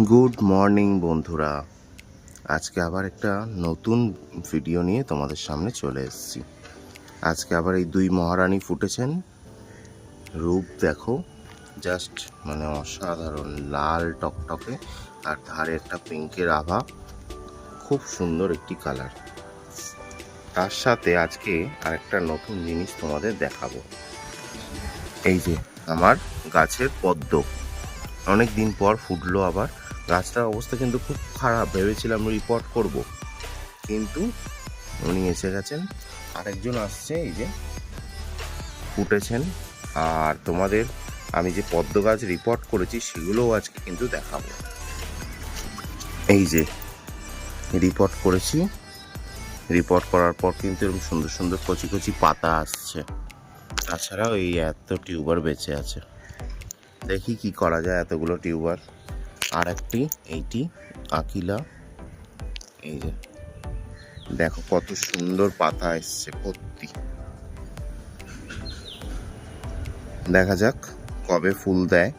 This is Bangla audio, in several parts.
গুড মর্নিং বন্ধুরা। আজকে আবার একটা নতুন ভিডিও নিয়ে তোমাদের সামনে চলে এসেছি। আজকে আবার এই দুই মহারানী ফুটেছেন। রূপ দেখো, জাস্ট মানে অসাধারণ, লাল টকটকে আর ধারে একটা পিঙ্কের আভা। খুব সুন্দর একটি কালার তার সাথে আজকে আরেকটা নতুন জিনিস তোমাদের দেখাবো। এই যে, আমার গাছের পদ্ম। অনেক দিন পর ফুটলো আবার। গাছটার অবস্থা কিন্তু খুব খারাপ, ভেবেছিলাম রিপোর্ট করব। কিন্তু উনি এসে গেছেন, আরেকজন আসছে, এই যে ফুটেছেন। আর তোমাদের আমি যে পদ্ম গাছ রিপোর্ট করেছি, সেগুলোও আজকে কিন্তু দেখাবো। এই যে রিপোর্ট করেছি। রিপোর্ট করার পর কিন্তু এরকম সুন্দর সুন্দর কচি কচি পাতা আসছে। তাছাড়াও এই এত টিউবার বেঁচে আছে। দেখি কি করা যায় এতগুলো টিউবার। আর একটি এইটি, আকিলা। এই যে, দেখো কত সুন্দর পাতা এসছে ভর্তি দেখা যাক কবে ফুল দেয়।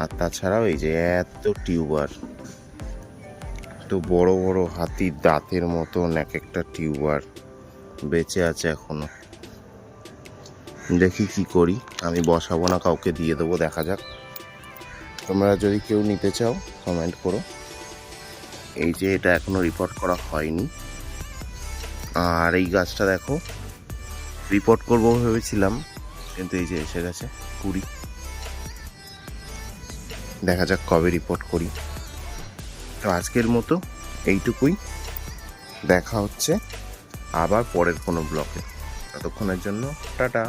আর তাছাড়াও এই যে এত টিউবার তো বড় বড় হাতির দাঁতের মতন এক একটা টিউবার বেঁচে আছে এখনও। দেখি কি করি, আমি বসাবো না, কাউকে দিয়ে দেবো, দেখা যাক। তোমরা যদি কেউ নিতে চাও কমেন্ট করো। এই যে এটা এখনও রিপোর্ট করা হয়নি। আর এই গাছটা দেখো রিপোর্ট করব ভেবেছিলাম, কিন্তু এই যে এসে গেছে, কুড়ি। দেখা যাক কবে রিপোর্ট করি। তো আজকের মতো এইটুকুই। দেখা হচ্ছে আবার পরের কোনো ব্লকে ততক্ষণের জন্য, টাটা।